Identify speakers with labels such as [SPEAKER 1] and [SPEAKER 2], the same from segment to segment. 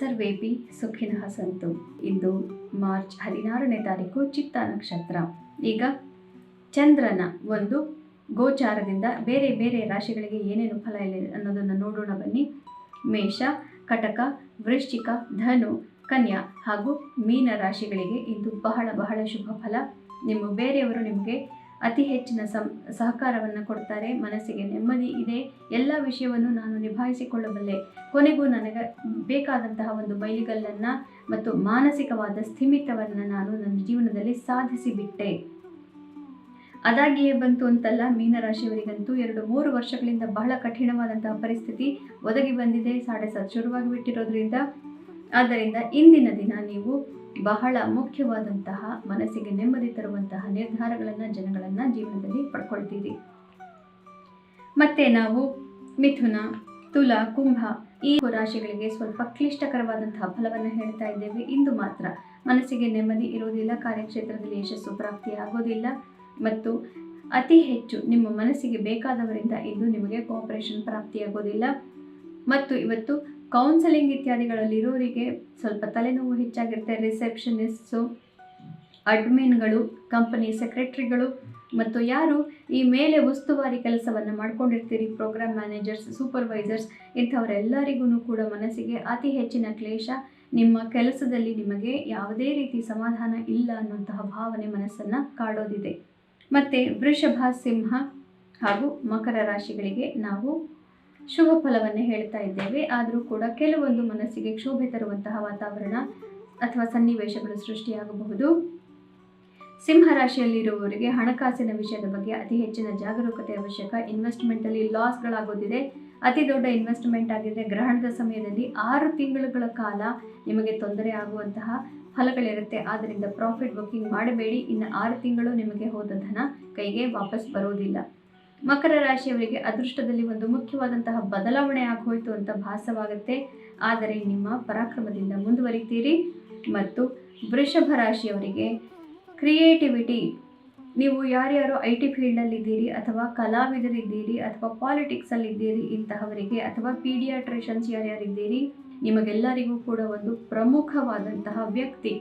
[SPEAKER 1] ಸರ್ವೇಪಿ ಸುಖಿನಃ ಸಂತು. ಇಂದು March ಹದಿನಾರನೇ ತಾರೀಕು ಚಿತ್ತ ನಕ್ಷತ್ರ. ಈಗ ಚಂದ್ರನ ಒಂದು ಗೋಚಾರದಿಂದ ಬೇರೆ ಬೇರೆ ರಾಶಿಗಳಿಗೆ ಏನೇನು ಫಲ ಇದೆ ಅನ್ನೋದನ್ನು ನೋಡೋಣ ಬನ್ನಿ. ಮೇಷ, ಕಟಕ, ವೃಶ್ಚಿಕ, ಧನು, ಕನ್ಯಾ ಹಾಗೂ ಮೀನ ರಾಶಿಗಳಿಗೆ ಇಂದು ಬಹಳ ಬಹಳ ಶುಭ ಫಲ. ನಿಮ್ಮ ಬೇರೆಯವರು ನಿಮಗೆ ಅತಿ ಹೆಚ್ಚಿನ ಸಂ, ಸಹಕಾರವನ್ನು ಕೊಡ್ತಾರೆ. ಮನಸ್ಸಿಗೆ ನೆಮ್ಮದಿ ಇದೆ. ಎಲ್ಲ ವಿಷಯವನ್ನು ನಾನು ನಿಭಾಯಿಸಿಕೊಳ್ಳಬಲ್ಲೆ. ಕೊನೆಗೂ ನನಗೆ ಬೇಕಾದಂತಹ ಒಂದು ಮೈಲಿಗಲ್ಲನ್ನು ಮತ್ತು ಮಾನಸಿಕವಾದ ಸ್ಥಿಮಿತವನ್ನು ನಾನು ನನ್ನ ಜೀವನದಲ್ಲಿ ಸಾಧಿಸಿಬಿಟ್ಟೆ. ಅದಾಗಿಯೇ ಬಂತು ಅಂತಲ್ಲ, ಮೀನರಾಶಿಯವರಿಗಂತೂ ಎರಡು ಮೂರು ವರ್ಷಗಳಿಂದ ಬಹಳ ಕಠಿಣವಾದಂತಹ ಪರಿಸ್ಥಿತಿ ಒದಗಿ ಬಂದಿದೆ. ಸಾಡೆ ಸತ್ ಶುರುವಾಗಿ ಬಿಟ್ಟಿರೋದ್ರಿಂದ ಆದ್ದರಿಂದ ಇಂದಿನ ದಿನ ನೀವು ಬಹಳ ಮುಖ್ಯವಾದಂತಹ ಮನಸ್ಸಿಗೆ ನೆಮ್ಮದಿ ತರುವಂತಹ ನಿರ್ಧಾರಗಳನ್ನು ಜನಗಳನ್ನು ಜೀವನದಲ್ಲಿ ಪಡ್ಕೊಳ್ತೀರಿ. ಮತ್ತೆ ನಾವು ಮಿಥುನ, ತುಲ, ಕುಂಭ ಈ ರಾಶಿಗಳಿಗೆ ಸ್ವಲ್ಪ ಕ್ಲಿಷ್ಟಕರವಾದಂತಹ ಫಲವನ್ನು ಹೇಳ್ತಾ ಇದ್ದೇವೆ. ಇಂದು ಮಾತ್ರ ಮನಸ್ಸಿಗೆ ನೆಮ್ಮದಿ ಇರುವುದಿಲ್ಲ, ಕಾರ್ಯಕ್ಷೇತ್ರದಲ್ಲಿ ಯಶಸ್ಸು ಪ್ರಾಪ್ತಿಯಾಗೋದಿಲ್ಲ ಮತ್ತು ಅತಿ ಹೆಚ್ಚು ನಿಮ್ಮ ಮನಸ್ಸಿಗೆ ಬೇಕಾದವರಿಂದ ಇಂದು ನಿಮಗೆ ಕೋಪರೇಷನ್ ಪ್ರಾಪ್ತಿಯಾಗೋದಿಲ್ಲ. ಮತ್ತು ಇವತ್ತು ಕೌನ್ಸಲಿಂಗ್ ಇತ್ಯಾದಿಗಳಲ್ಲಿರೋರಿಗೆ ಸ್ವಲ್ಪ ತಲೆನೋವು ಹೆಚ್ಚಾಗಿರುತ್ತೆ ರಿಸೆಪ್ಷನಿಸ್ಟ್ಸು ಅಡ್ಮಿನ್ಗಳು ಕಂಪನಿ ಸೆಕ್ರೆಟ್ರಿಗಳು ಮತ್ತು ಯಾರು ಈ ಮೇಲೆ ಉಸ್ತುವಾರಿ ಕೆಲಸವನ್ನು ಮಾಡ್ಕೊಂಡಿರ್ತೀರಿ ಪ್ರೋಗ್ರಾಮ್ ಮ್ಯಾನೇಜರ್ಸ್ ಸೂಪರ್ವೈಸರ್ಸ್ ಇಂಥವರೆಲ್ಲರಿಗೂ ಕೂಡ ಮನಸ್ಸಿಗೆ ಅತಿ ಹೆಚ್ಚಿನ ಕ್ಲೇಶ ನಿಮ್ಮ ಕೆಲಸದಲ್ಲಿ ನಿಮಗೆ ಯಾವುದೇ ರೀತಿ ಸಮಾಧಾನ ಇಲ್ಲ ಅನ್ನುವಂತಹ ಭಾವನೆ ಮನಸ್ಸನ್ನು ಕಾಡೋದಿದೆ. ಮತ್ತು ವೃಷಭ, ಸಿಂಹ ಹಾಗೂ ಮಕರ ರಾಶಿಗಳಿಗೆ ನಾವು ಶುಭ ಫಲವನ್ನು ಹೇಳ್ತಾ ಇದ್ದೇವೆ. ಆದರೂ ಕೂಡ ಕೆಲವೊಂದು ಮನಸ್ಸಿಗೆ ಕ್ಷೋಭೆ ತರುವಂತಹ ವಾತಾವರಣ ಅಥವಾ ಸನ್ನಿವೇಶಗಳು ಸೃಷ್ಟಿಯಾಗಬಹುದು. ಸಿಂಹ ರಾಶಿಯಲ್ಲಿರುವವರಿಗೆ ಹಣಕಾಸಿನ ವಿಷಯದ ಬಗ್ಗೆ ಅತಿ ಹೆಚ್ಚಿನ ಜಾಗರೂಕತೆ ಅವಶ್ಯಕ. ಇನ್ವೆಸ್ಟ್ಮೆಂಟಲ್ಲಿ ಲಾಸ್ಗಳಾಗೋದಿದೆ. ಅತಿ ದೊಡ್ಡ ಇನ್ವೆಸ್ಟ್ಮೆಂಟ್ ಆಗಿದೆ ಗ್ರಹಣದ ಸಮಯದಲ್ಲಿ ಆರು ತಿಂಗಳುಗಳ ಕಾಲ ನಿಮಗೆ ತೊಂದರೆ ಆಗುವಂತಹ ಫಲಗಳಿರುತ್ತೆ. ಆದ್ದರಿಂದ ಪ್ರಾಫಿಟ್ ಬುಕ್ಕಿಂಗ್ ಮಾಡಬೇಡಿ. ಇನ್ನು ಆರು ತಿಂಗಳು ನಿಮಗೆ ಹೋದ ಧನ ಕೈಗೆ ವಾಪಸ್ ಬರೋದಿಲ್ಲ. ಮಕರ ರಾಶಿಯವರಿಗೆ ಅದೃಷ್ಟದಲ್ಲಿ ಒಂದು ಮುಖ್ಯವಾದಂತಹ ಬದಲಾವಣೆ ಆಗೋಯ್ತು ಅಂತ ಭಾಸವಾಗುತ್ತೆ. ಆದರೆ ನಿಮ್ಮ ಪರಾಕ್ರಮದಿಂದ ಮುಂದುವರಿತೀರಿ. ಮತ್ತು ವೃಷಭ ರಾಶಿಯವರಿಗೆ ಕ್ರಿಯೇಟಿವಿಟಿ ನೀವು ಯಾರ್ಯಾರು ಐ ಟಿ ಫೀಲ್ಡಲ್ಲಿದ್ದೀರಿ ಅಥವಾ ಕಲಾವಿದರಿದ್ದೀರಿ ಅಥವಾ ಪಾಲಿಟಿಕ್ಸಲ್ಲಿದ್ದೀರಿ ಇಂತಹವರಿಗೆ ಅಥವಾ ಪೀಡಿಯಾಟ್ರಿಷನ್ಸ್ ಯಾರ್ಯಾರಿದ್ದೀರಿ, ನಿಮಗೆಲ್ಲರಿಗೂ ಕೂಡ ಒಂದು ಪ್ರಮುಖವಾದಂತಹ ವ್ಯಕ್ತಿ.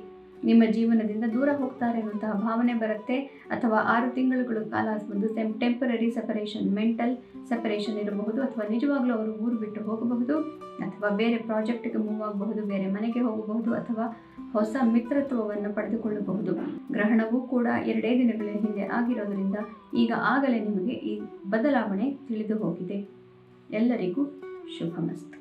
[SPEAKER 1] ನಿಮ್ಮ ಜೀವನದಿಂದ ದೂರ ಹೋಗ್ತಾರೆ ಅನ್ನುವಂತಹ ಭಾವನೆ ಬರುತ್ತೆ. ಅಥವಾ ಆರು ತಿಂಗಳುಗಳ ಕಾಲ ಒಂದು ಸೆಮ್ ಟೆಂಪರರಿ ಸೆಪರೇಷನ್ ಮೆಂಟಲ್ ಸೆಪರೇಷನ್ ಇರಬಹುದು. ಅಥವಾ ನಿಜವಾಗ್ಲೂ ಅವರು ಊರು ಬಿಟ್ಟು ಹೋಗಬಹುದು. ಅಥವಾ ಬೇರೆ ಪ್ರಾಜೆಕ್ಟ್ಗೆ ಮೂವ್ ಆಗಬಹುದು. ಬೇರೆ ಮನೆಗೆ ಹೋಗಬಹುದು. ಅಥವಾ ಹೊಸ ಮಿತ್ರತ್ವವನ್ನು ಪಡೆದುಕೊಳ್ಳಬಹುದು. ಗ್ರಹಣವೂ ಕೂಡ ಎರಡೇ ದಿನಗಳ ಹಿಂದೆ ಆಗಿರೋದರಿಂದ ಈಗ ಆಗಲೇ ನಿಮಗೆ ಈ ಬದಲಾವಣೆ ತಿಳಿದು ಹೋಗಿದೆ. ಎಲ್ಲರಿಗೂ ಶುಭಮಸ್ತು.